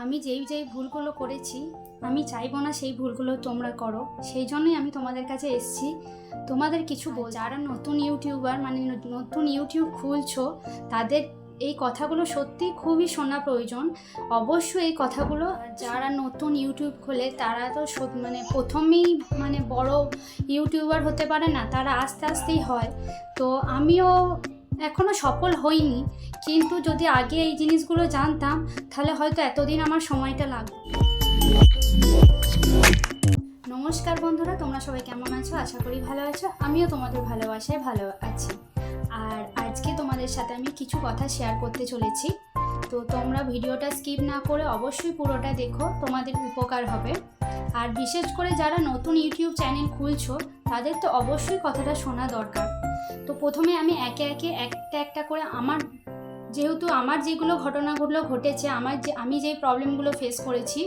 আমি যেই যেই ভুলগুলো করেছি, আমি চাইব না সেই ভুলগুলো তোমরা করো। সেই জন্যই আমি তোমাদের কাছে এসেছি। তোমাদের কিছু বল, যারা নতুন ইউটিউবার মানে নতুন ইউটিউব খুলছো, তাদের এই কথাগুলো সত্যি খুবই শোনা প্রয়োজন। অবশ্যই এই কথাগুলো, যারা নতুন ইউটিউব খোলে, তারা তো মানে প্রথমেই মানে বড় ইউটিউবার হতে পারে না, তারা আস্তে আস্তেই হয়। তো আমিও এখনও সফল হইনি। কিন্তু যদি আগে এই জিনিসগুলো জানতাম, তাহলে হয়তো এতদিন আমার সময়টা লাগবে নমস্কার বন্ধুরা, তোমরা সবাই কেমন আছো? আশা করি ভালো আছো। আমিও তোমাদের ভালোবাসায় ভালো আছি। আর আজকে তোমাদের সাথে আমি কিছু কথা শেয়ার করতে চলেছি। তো তোমরা ভিডিওটা স্কিপ না করে অবশ্যই পুরোটা দেখো, তোমাদের উপকার হবে। আর বিশেষ করে যারা নতুন ইউটিউব চ্যানেল খুলছো, তাদের তো অবশ্যই কথাটা শোনা দরকার। তো প্রথমে আমি একে একে একটা একটা করে আমার যেহেতু আমার যেগুলো ঘটনাগুলো ঘটেছে, আমার যে আমি যে প্রবলেমগুলো ফেস করেছি,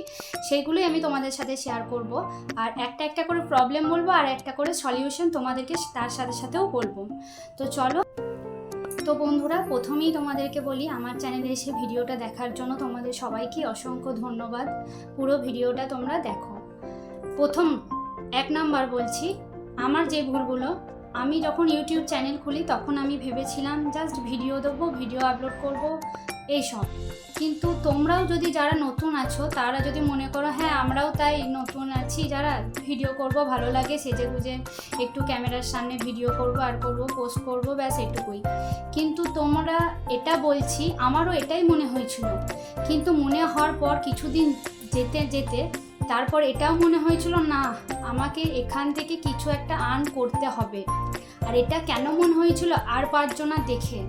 সেইগুলোই আমি তোমাদের সাথে শেয়ার করব। আর একটা একটা করে প্রবলেম বলব, আর একটা করে সলিউশন তোমাদেরকে তার সাথে সাথেও বলব। তো চলো। তো বন্ধুরা, প্রথমেই তোমাদেরকে বলি, আমার চ্যানেলে এসে ভিডিওটা দেখার জন্য তোমাদের সবাইকে অসংখ্য ধন্যবাদ। পুরো ভিডিওটা তোমরা দেখো। প্রথম, এক নাম্বার বলছি, আমার যে ভুলগুলো আমি যখন ইউটিউব চ্যানেল খুলি, তখন আমি ভেবেছিলাম, জাস্ট ভিডিও দেবো, ভিডিও আপলোড করব এইসব কিন্তু তোমরাও যদি যারা নতুন আছো, তারা যদি মনে করো হ্যাঁ আমরাও তাই নতুন আছি, যারা ভিডিও করব, ভালো লাগে সেজে গুজে একটু ক্যামেরার সামনে ভিডিও করব, আর করব পোস্ট করব, ব্যাস এটুকুই। কিন্তু তোমরা এটা বলছি, আমারও এটাই মনে হয়েছিল। কিন্তু মনে হওয়ার পর কিছুদিন যেতে যেতে তারপর এটাও মনে হয়েছিল, না, আমাকে এখান থেকে কিছু একটা আর্ন করতে হবে। আর এটা কেন মনে হয়েছিল, আর পাঁচজনা দেখে?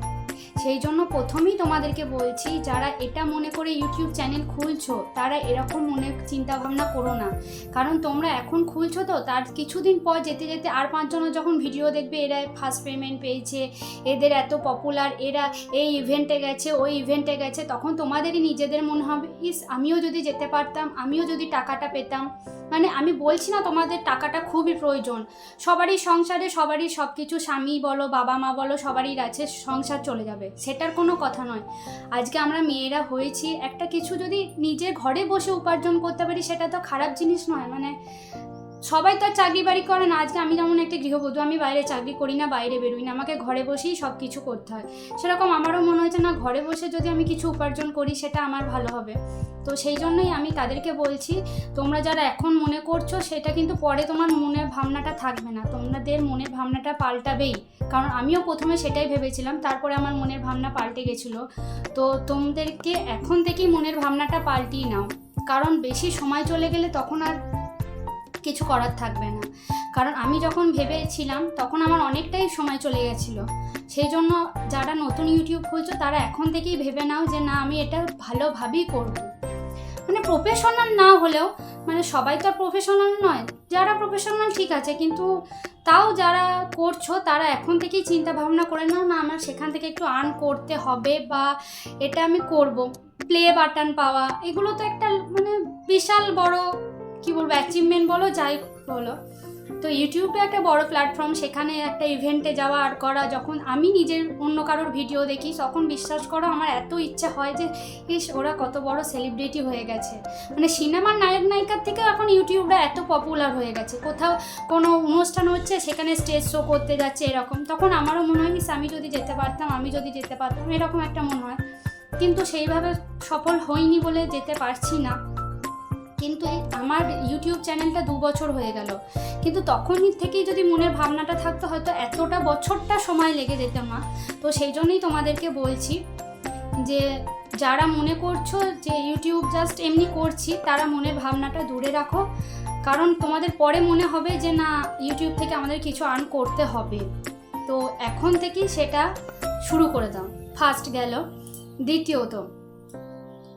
সেই জন্য প্রথমেই তোমাদেরকে বলছি, যারা এটা মনে করে ইউটিউব চ্যানেল খুলছো, তারা এরকম মনে চিন্তা ভাবনা করো না। কারণ তোমরা এখন খুলছো তো, তার কিছুদিন পর যেতে যেতে আর পাঁচজনের যখন ভিডিও দেখবে, এরা ফার্স্ট পেমেন্ট পেয়েছে, এদের এত পপুলার এরা এই ইভেন্টে গেছে, ওই ইভেন্টে গেছে, তখন তোমাদেরই নিজেদের মনে হবে। ইস, আমিও যদি যেতে পারতাম, আমিও যদি টাকাটা পেতাম। মানে আমি বলছি না তোমাদের টাকাটা খুবই প্রয়োজন। সবারই সংসারে সবারই সব কিছু স্বামী বলো, বাবা মা বলো, সবারই আছে, সংসার চলে যাবে। সেটার কোনো কথা নয়। আজকে আমরা মেয়েরা হয়েছি, একটা কিছু যদি নিজের ঘরে বসে উপার্জন করতে পারি সেটা তো খারাপ জিনিস নয়। মানে সবাই তো আর চাকরি বাড়ি করে না। আজকে আমি যেমন একটা গৃহবধূ, আমি বাইরে চাকরি করি না, বাইরে বেরোই না। আমাকে ঘরে বসেই সব কিছু করতে হয়। সেরকম আমারও মনে হয়েছে, না, ঘরে বসে যদি আমি কিছু উপার্জন করি, সেটা আমার ভালো হবে। তো সেই জন্যই আমি তাদেরকে বলছি, তোমরা যারা এখন মনে করছ, সেটা কিন্তু পরে তোমার মনের ভাবনাটা থাকবে না। তোমাদের মনের ভাবনাটা পাল্টাবেই। কারণ আমিও প্রথমে সেটাই ভেবেছিলাম, তারপরে আমার মনের ভাবনা পাল্টে গেছিল। তো তোমাদেরকে এখন থেকেই মনের ভাবনাটা পাল্টিয়ে নাও। কারণ বেশি সময় চলে গেলে তখন আর কিছু করার থাকবে না। কারণ আমি যখন ভেবেছিলাম, তখন আমার অনেকটাই সময় চলে গেছিল। সেই জন্য যারা নতুন ইউটিউব খুলছো, তারা এখন থেকেই ভেবে নাও যে, না, আমি এটা ভালোভাবেই করব। মানে প্রফেশনাল না হলেও মানে সবাই তো প্রফেশনাল নয়। যারা প্রফেশনাল ঠিক আছে, কিন্তু তাও যারা করছ, তারা এখন থেকেই চিন্তা ভাবনা করে নাও, না, আমার সেখান থেকে একটু আর্ন করতে হবে বা এটা আমি করব। প্লে বাটন পাওয়া, এগুলো তো একটা মানে বিশাল বড় কি বলব অ্যাচিভমেন্ট বলো, যাই বলো। তো ইউটিউবটা একটা বড় প্ল্যাটফর্ম সেখানে একটা ইভেন্টে যাওয়া আর করা, যখন আমি নিজের অন্য কারোর ভিডিও দেখি, তখন বিশ্বাস করো, আমার এত ইচ্ছা হয় যে, ইস, ওরা কত বড় সেলিব্রিটি হয়ে গেছে। মানে সিনেমার নায়ক নায়িকার থেকে এখন ইউটিউবরা এত পপুলার হয়ে গেছে। কোথাও কোনো অনুষ্ঠান হচ্ছে, সেখানে স্টেজ শো করতে যাচ্ছে, এরকম। তখন আমারও মনে হয়, ইস, আমি যদি যেতে পারতাম, আমি যদি যেতে পারতাম, এরকম একটা মনে হয়। কিন্তু সেইভাবে সফল হইনি বলে যেতে পারছি না। কিন্তু আমার ইউটিউব চ্যানেলটা দু বছর হয়ে গেল। কিন্তু তখন থেকেই যদি মনের ভাবনাটা থাকতো, হয়তো এতটা বছরটা সময় লেগে যেত না তো সেই জন্যই তোমাদেরকে বলছি যে, যারা মনে করছ যে ইউটিউব জাস্ট এমনি করছি, তারা মনের ভাবনাটা দূরে রাখো। কারণ তোমাদের পরে মনে হবে যে, না ইউটিউব থেকে আমাদের কিছু আর্ন করতে হবে। তো এখন থেকেই সেটা শুরু করে দাও। ফার্স্ট গেল। দ্বিতীয়ত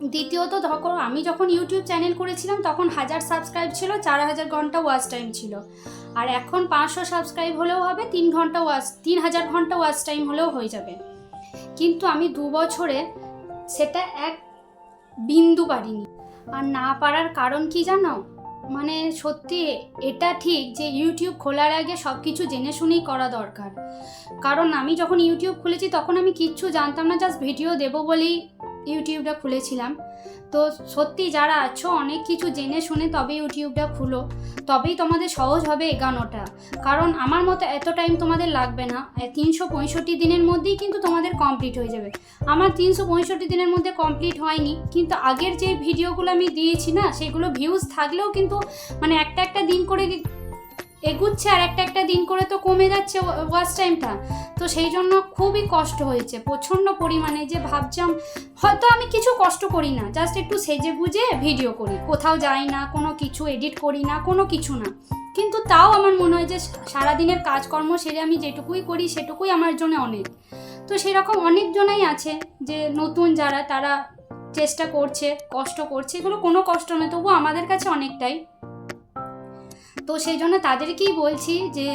দ্বিতীয়ত ধরো, আমি যখন ইউটিউব চ্যানেল করেছিলাম, তখন হাজার সাবস্ক্রাইব ছিল, চার হাজার ঘণ্টা ওয়াচ টাইম ছিল। আর এখন পাঁচশো সাবস্ক্রাইব হলেও হবে, তিন ঘণ্টা ওয়াচ তিন হাজার ঘণ্টা ওয়াচ টাইম হলেও হয়ে যাবে। কিন্তু আমি দু বছরে সেটা এক বিন্দু পারিনি। আর না পারার কারণ কি জানো? মানে সত্যি এটা ঠিক যে ইউটিউব খোলার আগে সব কিছু জেনে শুনেই করা দরকার। কারণ আমি যখন ইউটিউব খুলেছি, তখন আমি কিচ্ছু জানতাম না জাস্ট ভিডিও দেবো বলেই ইউটিউবটা খুলেছিলাম। তো সত্যি যারা আছো, অনেক কিছু জেনে শুনে তবে ইউটিউবটা খুলো। তবেই তোমাদের সহজ হবে এগানোটা। কারণ আমার মতো এত টাইম তোমাদের লাগবে না। তিনশো পঁয়ষট্টি দিনের মধ্যেই কিন্তু তোমাদের কমপ্লিট হয়ে যাবে। আমার তিনশো পঁয়ষট্টি দিনের মধ্যে কমপ্লিট হয়নি। কিন্তু আগের যে ভিডিওগুলো আমি দিয়েছি না, সেগুলো ভিউজ থাকলেও কিন্তু মানে একটা একটা দিন করে এগুচ্ছে আর একটা একটা দিন করে তো কমে যাচ্ছে ওয়াচ টাইমটা। তো সেই জন্য খুবই কষ্ট হয়েছে, প্রচণ্ড পরিমাণে যে ভাবছিলাম, হয়তো আমি কিছু কষ্ট করি না জাস্ট একটু সেজে গুজে ভিডিও করি। কোথাও যাই না, কোনো কিছু এডিট করি না, কোনো কিছু না। কিন্তু তাও আমার মনে হয় যে সারাদিনের কাজকর্ম সেরে আমি যেটুকুই করি, সেটুকুই আমার জন্য অনেক। তো সেরকম অনেকজনাই আছে যে নতুন যারা, তারা চেষ্টা করছে, কষ্ট করছে, এগুলো কোনো কষ্ট নয়, তবুও আমাদের কাছে অনেকটাই। তো সেই জন্য তাদেরকেই বলছি যে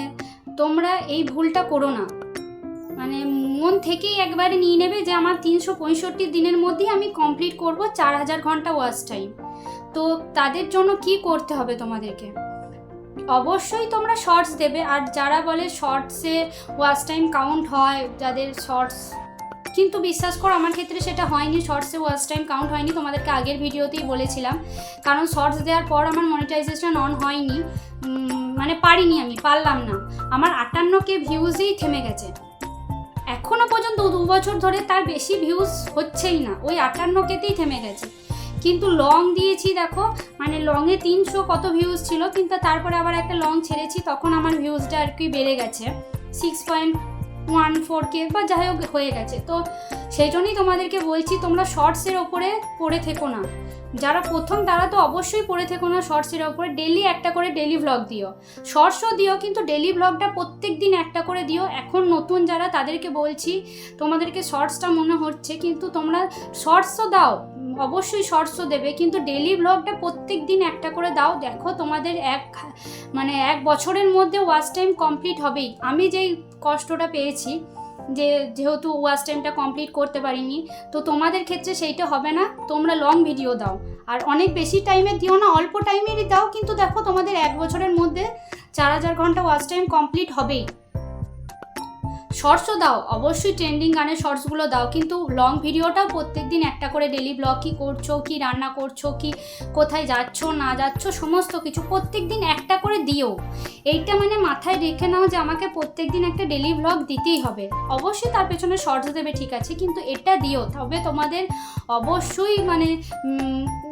তোমরা এই ভুলটা করো না। মানে মন থেকেই একবারে নিয়ে নেবে যে আমার তিনশো পঁয়ষট্টি দিনের মধ্যেই আমি কমপ্লিট করব, চার হাজার ঘণ্টা ওয়াচ টাইম তো তাদের জন্য কি করতে হবে তোমাদেরকে? অবশ্যই তোমরা শর্টস দেবে। আর যারা বলে শর্টসে ওয়াচ টাইম কাউন্ট হয়, যাদের শর্টস কিন্তু বিশ্বাস করো, আমার ক্ষেত্রে সেটা হয়নি। শর্টসে ওয়াচ টাইম কাউন্ট হয়নি, তোমাদেরকে আগের ভিডিওতেই বলেছিলাম। কারণ শর্টস দেওয়ার পর আমার মনিটাইজেশন অন হয়নি। মানে পারিনি আমি, পারলাম না। আমার আটান্ন কে ভিউজই থেমে গেছে। এখনও পর্যন্ত দু বছর ধরে তার বেশি ভিউজ হচ্ছেই না, ওই আটান্ন কেতেই থেমে গেছে। কিন্তু লং দিয়েছি, দেখো মানে লংয়ে তিনশো কত ভিউজ ছিল, কিন্তু তারপরে আবার একটা লং ছেড়েছি, তখন আমার ভিউজটা আর কি বেড়ে গেছে। Six point one four K বা যাই হোক হয়ে গেছে। তো সেই জন্যই তোমাদেরকে বলছি, তোমরা শর্টসের ওপরে পড়ে থেকো না। যারা প্রথম, তারা তো অবশ্যই পড়ে থেকো না শর্টসের ওপরে। ডেলি একটা করে ডেলি ভ্লগ দিও। শর্টসও দিও, কিন্তু ডেলি ভ্লগটা প্রত্যেক দিন একটা করে দিও। এখন নতুন যারা, তাদেরকে বলছি, তোমাদেরকে শর্টসটা মনে হচ্ছে, কিন্তু তোমরা শর্টসও দাও। অবশ্যই শর্টসও দেবে, কিন্তু ডেলি ব্লগটা প্রত্যেক দিন একটা করে দাও। দেখো তোমাদের এক মানে এক বছরের মধ্যে ওয়াচ টাইম কমপ্লিট হবেই। আমি যেই কষ্টটা পেয়েছি যে যেহেতু ওয়াচ টাইমটা কমপ্লিট করতে পারিনি, তো তোমাদের ক্ষেত্রে সেইটা হবে না। তোমরা লং ভিডিও দাও। আর অনেক বেশি টাইমে দিও না, অল্প টাইমেরই দাও। কিন্তু দেখো তোমাদের এক বছরের মধ্যে চার হাজার ঘণ্টা ওয়াচ টাইম কমপ্লিট হবেই। শর্টসও দাও। অবশ্যই ট্রেন্ডিং গানের শর্টসগুলো দাও। কিন্তু লং ভিডিওটাও প্রত্যেক দিন একটা করে ডেলি ব্লগ কী করছ, কী রান্না করছ, কি কোথায় যাচ্ছ, না যাচ্ছ, সমস্ত কিছু প্রত্যেক দিন একটা করে দিও। এইটা মানে মাথায় রেখে নাও যে আমাকে প্রত্যেক দিন একটা ডেলি ব্লগ দিতেই হবে। অবশ্যই তার পেছনে শর্টস দেবে, ঠিক আছে, কিন্তু এটা দিও। তবে তোমাদের অবশ্যই মানে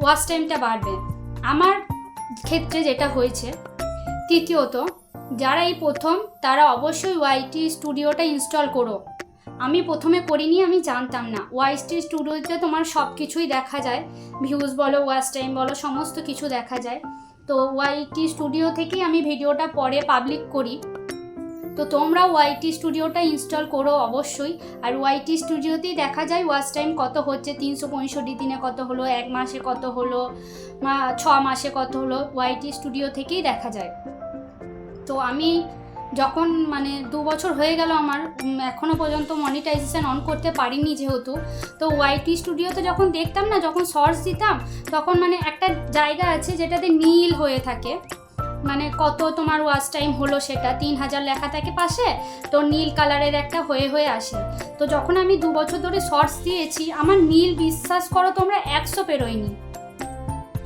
ওয়াচ টাইমটা বাড়বে। আমার ক্ষেত্রে যেটা হয়েছে, তৃতীয়ত যারা এই প্রথম, তারা অবশ্যই ওয়াইটি স্টুডিওটা ইনস্টল করো। আমি প্রথমে করিনি, আমি জানতাম না। ওয়াইটি স্টুডিওতে তোমার সব কিছুই দেখা যায়। ভিউজ বলো ওয়াচ টাইম বলো, সমস্ত কিছু দেখা যায়। তো ওয়াইটি স্টুডিও থেকেই আমি ভিডিওটা পরে পাবলিক করি। তো তোমরা ওয়াইটি স্টুডিওটা ইনস্টল করো অবশ্যই। আর ওয়াইটি স্টুডিওতেই দেখা যায় ওয়াচ টাইম কত হচ্ছে, তিনশো পঁয়ষট্টি দিনে কত হলো, এক মাসে কত হলো ছ মাসে কত হলো ওয়াইটি স্টুডিও থেকেই দেখা যায়। তো আমি যখন মানে দু বছর হয়ে গেল আমার এখনও পর্যন্ত মনিটাইজেশন অন করতে পারিনি যেহেতু, তো ওয়াইটি স্টুডিওতে যখন দেখতাম না, যখন শর্টস দিতাম, তখন মানে একটা জায়গা আছে যেটাতে নীল হয়ে থাকে মানে কত তোমার ওয়াচ টাইম হলো সেটা, তিন হাজার লেখা থাকে পাশে, তো নীল কালারের একটা হয়ে হয়ে আসে। তো যখন আমি দু বছর ধরে শর্টস দিয়েছি, আমার নীল বিশ্বাস করো তোমরা একশো পেরোয়নি।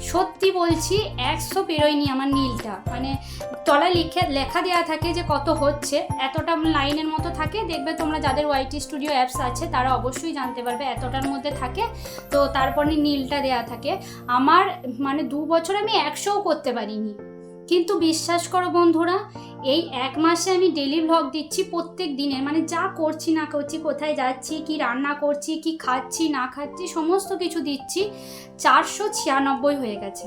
সত্যি বলছি, একশো পেরোয়নি আমার নীলটা। মানে তলায় লিখে, লেখা দেওয়া থাকে যে কত হচ্ছে, এতটা লাইনের মতো থাকে। দেখবে তোমরা যাদের ওয়াইটি স্টুডিও অ্যাপস আছে, তারা অবশ্যই জানতে পারবে এতটার মধ্যে থাকে। তো তারপরে নীলটা দেওয়া থাকে। আমার মানে দু বছর আমি একশোও করতে পারিনি। কিন্তু বিশ্বাস করো বন্ধুরা, এই এক মাসে আমি ডেলি ভ্লগ দিচ্ছি প্রত্যেক দিনের। মানে যা করছি না করছি, কোথায় যাচ্ছি, কি রান্না করছি, কি খাচ্ছি, না খাচ্ছি, সমস্ত কিছু দিচ্ছি, চারশো ছিয়ানব্বই হয়ে গেছে।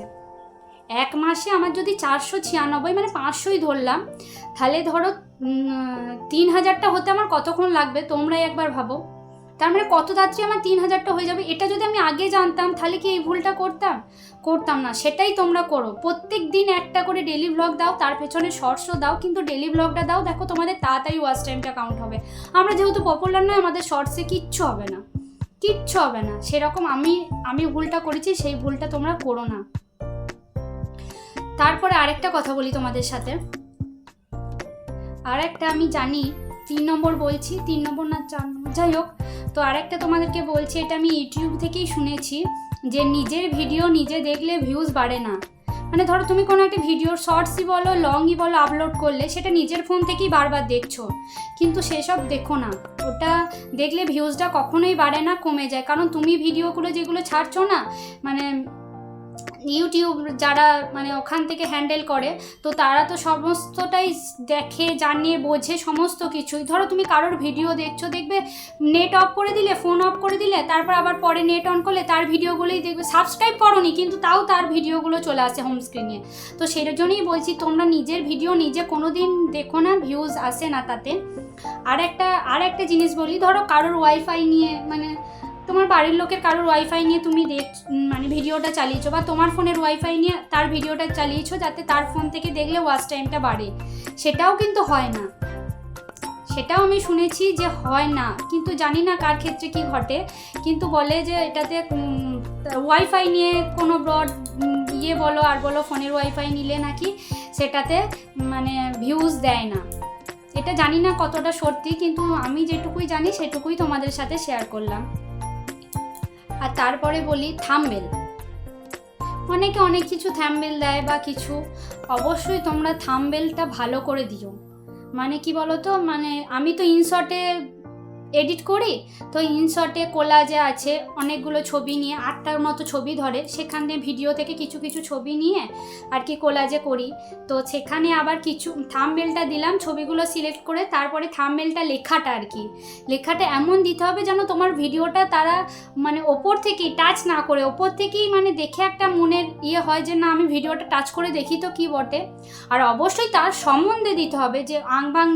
এক মাসে আমার যদি চারশো ছিয়ানব্বই মানে পাঁচশোই ধরলাম, তাহলে ধরো তিন হাজারটা হতে আমার কতক্ষণ লাগবে? তোমরাই একবার ভাবো। তার মানে কত তাড়াতাড়ি আমার তিন হাজারটা হয়ে যাবে? এটা যদি আমি আগে জানতাম, তাহলে কি এই ভুলটা করতাম? করতাম না, সেটাই তোমরা করো। প্রত্যেক দিন একটা করে ডেলি ব্লগ দাও, তার পেছনে শর্টসও দাও, কিন্তু ডেলি ব্লগটা দাও, দেখো তোমাদের তাড়াতাড়ি ওয়াচ টাইমটা কাউন্ট হবে। আমরা যেহেতু পপুলার নয়, আমাদের শর্টসে কিচ্ছু হবে না। কিচ্ছু হবে না। সেরকম আমি আমি ভুলটা করেছি, সেই ভুলটা তোমরা করো না। তারপরে আরেকটা কথা বলি তোমাদের সাথে। আর একটা আমি জানি তিন নম্বর বলছি, তিন নম্বর না চার নম্বর, যাই হোক। তো আরেকটা তোমাদেরকে বলছি, এটা আমি ইউটিউব থেকেই শুনেছি যে নিজের ভিডিও নিজে দেখলে ভিউজ বাড়ে না। মানে ধরো তুমি কোনো একটা ভিডিও শর্টসই বলো লংই বলো আপলোড করলে সেটা নিজের ফোন থেকেই বারবার দেখছ। কিন্তু সেসব দেখো না। ওটা দেখলে ভিউজটা কখনোই বাড়ে না, কমে যায়। কারণ তুমি ভিডিওগুলো যেগুলো ছাড়ছো না মানে ইউটিউব যারা মানে ওখান থেকে হ্যান্ডেল করে, তো তারা তো সমস্তটাই দেখে, জানিয়ে, বোঝে সমস্ত কিছুই। ধরো তুমি কারোর ভিডিও দেখছ, দেখবে নেট অফ করে দিলে ফোন অফ করে দিলে, তারপর আবার পরে নেট অন করলে তার ভিডিওগুলোই দেখবে। সাবস্ক্রাইব করোনি, কিন্তু তাও তার ভিডিওগুলো চলে আসে হোম স্ক্রিনে তো সেই জন্যই বলছি, তোমরা নিজের ভিডিও নিজে কোনো দিন দেখো না ভিউজ আসে না তাতে। আর একটা আর একটা জিনিস বলি, ধরো কারোর ওয়াইফাই নিয়ে মানে তোমার বাড়ির লোকের কারোর ওয়াইফাই নিয়ে তুমি দেখ মানে ভিডিওটা চালিয়েছো বা তোমার ফোনের ওয়াইফাই নিয়ে তার ভিডিওটা চালিয়েছো যাতে তার ফোন থেকে দেখলে ওয়াচ টাইমটা বাড়ে। সেটাও কিন্তু হয় না। সেটাও আমি শুনেছি যে হয় না, কিন্তু জানি না কার ক্ষেত্রে কি ঘটে। কিন্তু বলে যে এটাতে ওয়াইফাই নিয়ে কোনো ব্রড ইয়ে বলো আর বলো ফোনের ওয়াইফাই নিলে নাকি সেটাতে মানে ভিউজ দেয় না। এটা জানি না কতটা সত্যি, কিন্তু আমি যেটুকুই জানি সেটুকুই তোমাদের সাথে শেয়ার করলাম। আর তারপরে বলি থাম্বেল অনেকে অনেক কিছু থাম্বেল দেয় বা কিছু, অবশ্যই তোমরা থামবেলটা ভালো করে দিও। মানে কি বলো তো মানে আমি তো ইনশটে এডিট করি তো ইনশটে কোলাজে আছে অনেকগুলো ছবি নিয়ে, আটটার মতো ছবি ধরে। সেখানে ভিডিও থেকে কিছু কিছু ছবি নিয়ে আর কি কোলাজে করি। তো সেখানে আবার কিছু থামবেলটা দিলাম, ছবিগুলো সিলেক্ট করে তারপরে থামবেলটা লেখাটা আর কি। লেখাটা এমন দিতে হবে যেন তোমার ভিডিওটা তারা মানে ওপর থেকেই টাচ না করে, ওপর থেকেই মানে দেখে একটা মনের ইয়ে হয় যে, না, আমি ভিডিওটা টাচ করে দেখি তো কি বটে? আর অবশ্যই তার সম্বন্ধে দিতে হবে যে, আং বাং,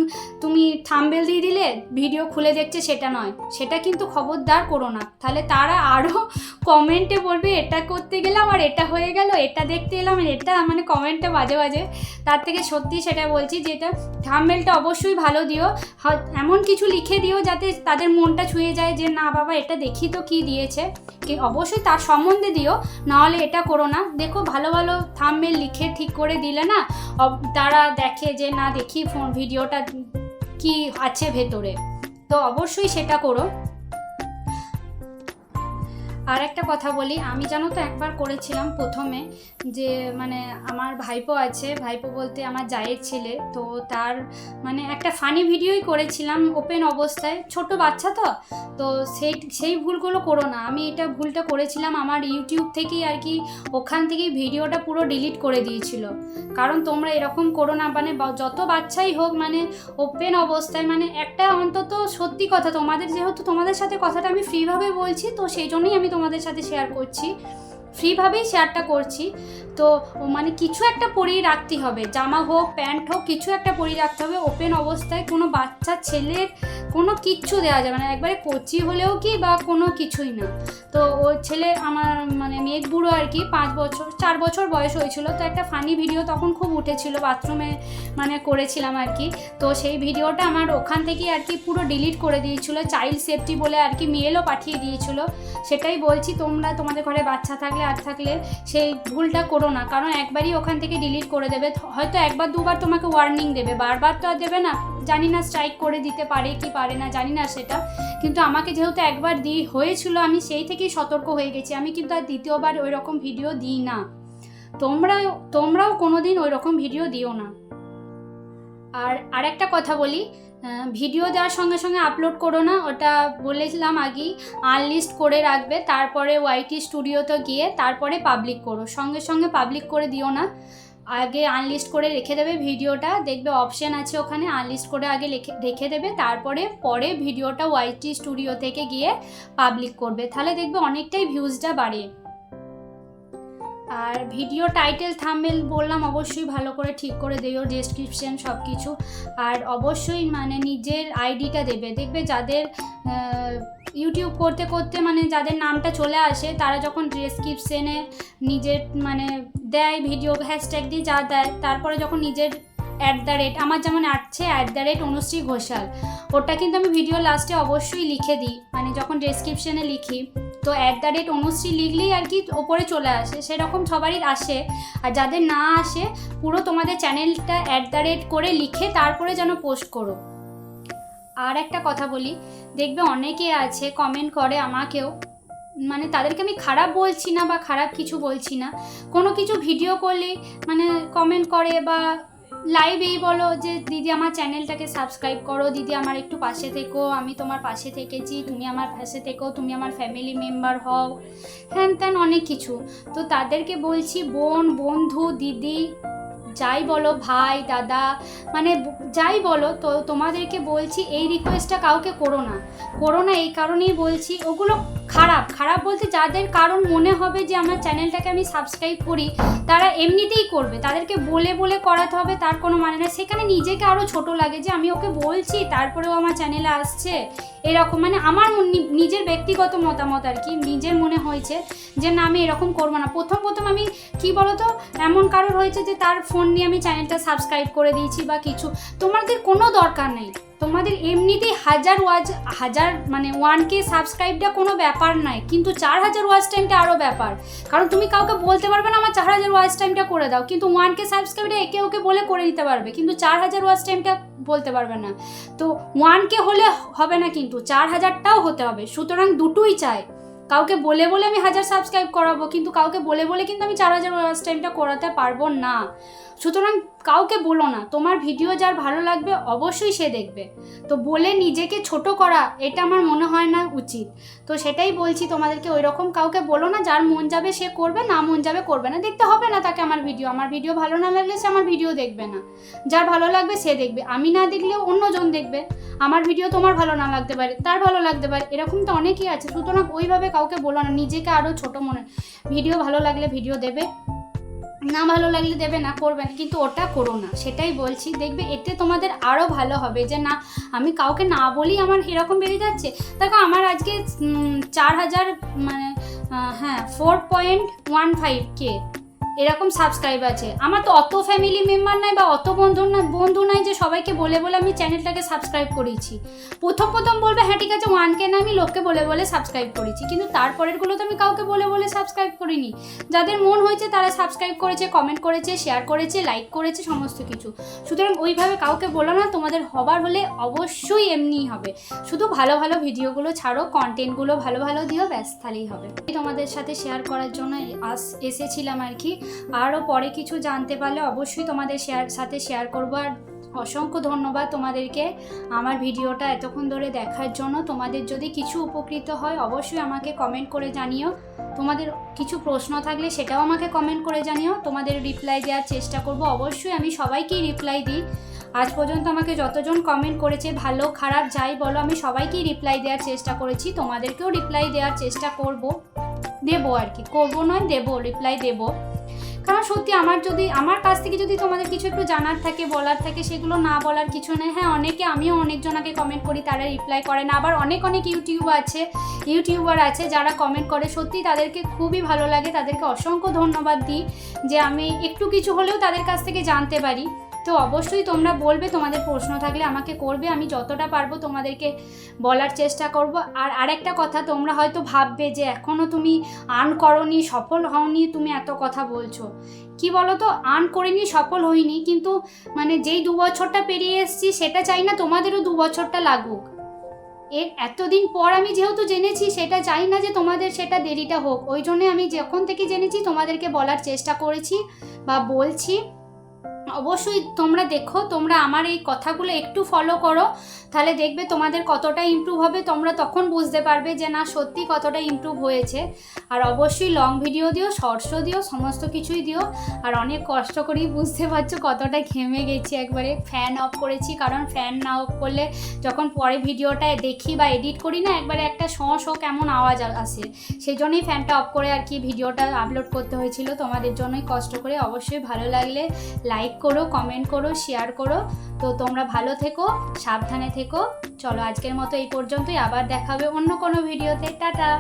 তুমি থামবেল দিয়ে দিলে ভিডিও খুলে দেখছে সেটা নয়। সেটা কিন্তু খবরদার করো না। তাহলে তারা আরও কমেন্টে বলবে, এটা করতে গেলাম আর এটা হয়ে গেল, এটা দেখতে এলাম এটা মানে কমেন্টে বাজে বাজে। তার থেকে সত্যি সেটা বলছি যে এটা থামবেলটা অবশ্যই ভালো দিও। এমন কিছু লিখে দিও যাতে তাদের মনটা ছুঁয়ে যায় যে, না বাবা, এটা দেখি তো কি দিয়েছে। কি, অবশ্যই তার সম্বন্ধে দিও, নাহলে এটা করো না। দেখো ভালো ভালো থামবেল লিখে ঠিক করে দিলে না তারা দেখে যে, না দেখি ফোন, ভিডিওটা কি আছে ভেতরে? তো অবশ্যই সেটা করো। আর একটা কথা বলি, আমি জানো তো একবার করেছিলাম প্রথমে যে মানে আমার ভাইপো আছে, ভাইপো বলতে আমার জায়ের ছেলে, তো তার মানে একটা ফানি ভিডিওই করেছিলাম ওপেন অবস্থায়, ছোট বাচ্চা তো তো সেই সেই ভুলগুলো করো না, আমি এটা ভুলটা করেছিলাম, আমার ইউটিউব থেকেই আর কি ওখান থেকেই ভিডিওটা পুরো ডিলিট করে দিয়েছিল। কারণ তোমরা এরকম করো না মানে যত বাচ্চাই হোক মানে ওপেন অবস্থায় মানে একটা অন্তত সত্যি কথা, তোমাদের যেহেতু তোমাদের সাথে কথাটা আমি ফ্রিভাবে বলছি, তো সেই জন্যই আমি তোমাদের সাথে শেয়ার করছি। ফ্রিভাবেই শেয়ারটা করছি। তো মানে কিছু একটা পরিয়ে রাখতে হবে। জামা হোক, প্যান্ট হোক, কিছু একটা পরিয়ে রাখতে হবে। ওপেন অবস্থায় কোনো বাচ্চা, ছেলের কোনো কিচ্ছু দেওয়া যাবে না। একবারে কচি হলেও কি বা কোনো কিছুই না। তো ও ছেলে আমার মানে মেঘ বুড়ো আর কি, পাঁচ বছর, চার বছর বয়স হয়েছিল। তো একটা ফানি ভিডিও তখন খুব উঠেছিল বাথরুমে মানে করেছিলাম আর কি। তো সেই ভিডিওটা আমার ওখান থেকেই আর কি পুরো ডিলিট করে দিয়েছিলো। চাইল্ড সেফটি বলে আর কি মেলও পাঠিয়ে দিয়েছিল। সেটাই বলছি, তোমরা তোমাদের ঘরে বাচ্চা থাকলে আর থাকলে সেই ভুলটা করো না। কারণ একবারই ওখান থেকে ডিলিট করে দেবে। হয়তো একবার, দুবার তোমাকে ওয়ার্নিং দেবে। বারবার তো আর দেবে না। জানি না স্ট্রাইক করে দিতে পারে কি পারে না, জানি না সেটা। কিন্তু আমাকে যেহেতু একবার দিই হয়েছিল, আমি সেই থেকেই সতর্ক হয়ে গেছি। আমি কিন্তু আর দ্বিতীয়বার ওই রকম ভিডিও দিই না। তোমরা, তোমরাও কোনো দিন ওই রকম ভিডিও দিও না। আর আরেকটা কথা বলি। ভিডিও দেওয়ার সঙ্গে সঙ্গে আপলোড করো না, ওটা বলেছিলাম আগেই আনলিস্ট করে রাখবে, তারপরে ওয়াইটি স্টুডিওতে গিয়ে তারপরে পাবলিক করো, সঙ্গে সঙ্গে পাবলিক করে দিও না, আগে আনলিস্ট করে রেখে দেবে ভিডিওটা, দেখবে অপশান আছে ওখানে আনলিস্ট করে আগে রেখে রেখে দেবে, তারপরে, পরে ভিডিওটা ওয়াইটি স্টুডিও থেকে গিয়ে পাবলিক করবে, তাহলে দেখবে অনেকটাই ভিউজটা বাড়ে। আর ভিডিও টাইটেল থাম্বেল বললাম, অবশ্যই ভালো করে ঠিক করে দিও ডেসক্রিপশন সব কিছু আর অবশ্যই মানে নিজের আইডিটা দেবে। দেখবে যাদের ইউটিউব করতে করতে মানে যাদের নামটা চলে আসে, তারা যখন ডেসক্রিপশনে নিজের মানে দেয় ভিডিও হ্যাশট্যাগ দিয়ে যা দেয়, তারপরে যখন নিজের অ্যাট দ্য রেট আমার যেমন আসছে at the rate Anushree Ghoshal, ওটা কিন্তু আমি ভিডিও লাস্টে অবশ্যই লিখে দিই। মানে যখন ডেসক্রিপশনে লিখি তো অ্যাট দ্য রেট অনুশ্রী লিখলেই আর কি ওপরে চলে আসে, সেরকম সবারই আসে। আর যাদের না আসে, পুরো তোমাদের চ্যানেলটা অ্যাট দ্য রেট করে লিখে তারপরে যেন পোস্ট করো। আর একটা কথা বলি, দেখবে অনেকে আছে কমেন্ট করে আমাকেও মানে তাদেরকে আমি খারাপ বলছি না বা খারাপ কিছু বলছি না। কোনো কিছু ভিডিও করলে মানে কমেন্ট করে বা লাইভেই বলো যে, দিদি, আমার চ্যানেলটাকে সাবস্ক্রাইব করো। দিদি, আমার একটু পাশে থেকো। আমি তোমার পাশে থেকেছি। তুমি আমার পাশে থেকো। তুমি আমার ফ্যামিলি মেম্বার হও। হ্যান ত্যান অনেক কিছু। তো তাদেরকে বলছি, বোন, বন্ধু, দিদি, যাই বলো, ভাই, দাদা মানে যাই বলো, তো তোমাদেরকে বলছি, এই রিকোয়েস্টটা কাউকে করো না। করো না, এই কারণেই বলছি, ওগুলো খারাপ খারাপ বলতে যাদের কারণ মনে হবে যে আমার চ্যানেলটাকে আমি সাবস্ক্রাইব করি, তারা এমনিতেই করবে। তাদেরকে বলে বলে করাতে হবে, তার কোনো মানে না। সেখানে নিজেকে আরও ছোট লাগে যে আমি ওকে বলছি, তারপরেও আমার চ্যানেলে আসছে। এরকম মানে আমার নিজের ব্যক্তিগত মতামত আর কি। নিজের মনে হয়েছে যে না, আমি এরকম করব না। প্রথম প্রথম আমি কি বলতো, এমন কারোর হয়েছে যে তার ফোন নিয়ে আমি চ্যানেলটা সাবস্ক্রাইব করে দিয়েছি বা কিছু। তোমাদের কোনো দরকার নেই। তোমাদের এমনিতেই হাজার ওয়াজ, হাজার মানে ওয়ান কে সাবস্ক্রাইবটা কোনো ব্যাপার নাই কিন্তু চার হাজার ওয়াচ টাইমটা আরও ব্যাপার। কারণ তুমি কাউকে বলতে পারবে না, আমার চার হাজার ওয়াচ টাইমটা করে দাও। কিন্তু ওয়ান কে সাবস্ক্রাইবটা একে ওকে বলে করে দিতে পারবে, কিন্তু চার হাজার ওয়াচ টাইমটা বলতে পারবে না। তো ওয়ান কে হলে হবে না কিন্তু, চার হাজারটাও হতে হবে। সুতরাং দুটোই চাই। কাউকে বলে বলে আমি হাজার সাবস্ক্রাইব করাবো, কিন্তু কাউকে বলে বলে কিন্তু আমি চার হাজার ওয়াচ টাইমটা করাতে পারব না। সুতরাং কাউকে বলো না, তোমার ভিডিও যার ভালো লাগবে অবশ্যই সে দেখবে। তো বলে নিজেকে ছোট করা, এটা আমার মনে হয় না উচিত। তো সেটাই বলছি তোমাদেরকে ওই রকম কাউকে বলো না, যার মন যাবে সে করবে, না মন যাবে করবে না। দেখতে হবে না তাকে আমার ভিডিও আমার ভিডিও ভালো না লাগলে সে আমার ভিডিও দেখবে না। যার ভালো লাগবে সে দেখবে, আমি না দেখলেও অন্যজন দেখবে। আমার ভিডিও তোমার ভালো না লাগতে পারে, তার ভালো লাগতে পারে, এরকম তো অনেকেই আছে। সুতরাং ওইভাবে কাউকে বলো না, নিজেকে আরও ছোট মনে, ভিডিও ভালো লাগলে ভিডিও দেবে। না ভালো লাগলে দেবে না করবেন কিন্তু ওটা করো না, সেটাই বলছি। দেখবে এতে তোমাদের আরও ভালো হবে যে না, আমি কাউকে না বলি আমার এরকম বেড়ে যাচ্ছে। দেখো আমার আজকে চার হাজার মানে হ্যাঁ four point one five K এরকম সাবস্ক্রাইব আছে। আমার তো অত ফ্যামিলি মেম্বার নাই বা অত বন্ধু না, বন্ধু নাই যে সবাইকে বলে বলে আমি চ্যানেলটাকে সাবস্ক্রাইব করেছি। প্রথম প্রথম বলবে হ্যাঁ ঠিক আছে ওয়ান কে না, আমি লোককে বলে বলে সাবস্ক্রাইব করেছি। কিন্তু তারপরেরগুলো তো আমি কাউকে বলে বলে সাবস্ক্রাইব করিনি। যাদের মন হয়েছে তারা সাবস্ক্রাইব করেছে কমেন্ট করেছে শেয়ার করেছে লাইক করেছে, সমস্ত কিছু। সুতরাং ওইভাবে কাউকে বলো না, তোমাদের হবার হলে অবশ্যই এমনিই হবে। শুধু ভালো ভালো ভিডিওগুলো ছাড়ো কন্টেন্টগুলো ভালো ভালো দিও, ব্যাস, তাহলেই হবে। তোমাদের সাথে শেয়ার করার জন্য আস এসেছিলাম আর কি। আরও পরে কিছু জানতে পারলে অবশ্যই তোমাদের শেয়ার সাথে শেয়ার করব। আর অসংখ্য ধন্যবাদ তোমাদেরকে আমার ভিডিওটা এতক্ষণ ধরে দেখার জন্য। তোমাদের যদি কিছু উপকৃত হয়, অবশ্যই আমাকে কমেন্ট করে জানিও। তোমাদের কিছু প্রশ্ন থাকলে সেটাও আমাকে কমেন্ট করে জানিও। তোমাদের রিপ্লাই দেওয়ার চেষ্টা করব। অবশ্যই আমি সবাইকেই রিপ্লাই দিই। আজ পর্যন্ত আমাকে যতজন কমেন্ট করেছে, ভালো, খারাপ, যাই বলো, আমি সবাইকেই রিপ্লাই দেওয়ার চেষ্টা করেছি। তোমাদেরকেও রিপ্লাই দেওয়ার চেষ্টা করব। দেবো আর কি। করব নয়, দেবো রিপ্লাই দেবো। কারণ সত্যি আমার যদি, আমার কাছ থেকে যদি তোমাদের কিছু একটু জানার থাকে, বলার থাকে, সেগুলো না বলার কিছু নেই। হ্যাঁ অনেকে আমিও অনেকজনকে কমেন্ট করি, তারা রিপ্লাই করে না। আবার অনেক অনেক ইউটিউব আছে ইউটিউবার আছে যারা কমেন্ট করে। সত্যি তাদেরকে খুবই ভালো লাগে, তাদেরকে অসংখ্য ধন্যবাদ দিই যে আমি একটু কিছু হলেও তাদের কাছ থেকে জানতে পারি। তো অবশ্যই তোমরা বলবে, তোমাদের প্রশ্ন থাকলে আমাকে করবে, আমি যতটা পারব তোমাদেরকে বলার চেষ্টা করব। আর আরেকটা কথা, তোমরা হয়তো ভাববে যে এখনও তুমি আর্ন করনি, সফল হওনি, তুমি এত কথা বলছো। কি বলো তো আর্ন করিনি, সফল হইনি, কিন্তু মানে যেই দু বছরটা পেরিয়ে এসেছি, সেটা চাই না, তোমাদেরও দু বছরটা লাগুক। এর এতদিন পর আমি যেহেতু জেনেছি, সেটা চাই না যে তোমাদের সেটা দেরিটা হোক। ওই জন্যে আমি যখন থেকে জেনেছি, তোমাদেরকে বলার চেষ্টা করেছি বা বলছি। অবশ্যই তোমরা দেখো, তোমরা আমার এই কথাগুলো একটু ফলো করো, তাহলে দেখবে তোমাদের কতটা ইমপ্রুভ হবে, তোমরা তখন বুঝতে পারবে যে না, সত্যি কতটা ইমপ্রুভ হয়েছে। আর অবশ্যই লং ভিডিও দিও শর্টসও দিও, সমস্ত কিছুই দিও, আর অনেক কষ্ট করেই বুঝতে পারছ কতটা ঘেমে গেছি। একবারে ফ্যান অফ করেছি, কারণ ফ্যান না অফ করলে যখন পরে ভিডিওটা দেখি বা এডিট করি না, একবারে একটা শঁ শঁ কেমন আওয়াজ আসে। সেই জন্যই ফ্যানটা অফ করে আর কি ভিডিওটা আপলোড করতে হয়েছিল। তোমাদের জন্যই কষ্ট করে অবশ্যই ভালো লাগলে লাইক করো কমেন্ট করো শেয়ার করো। তো তোমরা ভালো থেকো, সাবধানে থেকো। চলো আজকের মতো এই পর্যন্তই। আবার দেখাবে অন্য কোনো ভিডিওতে টাটা!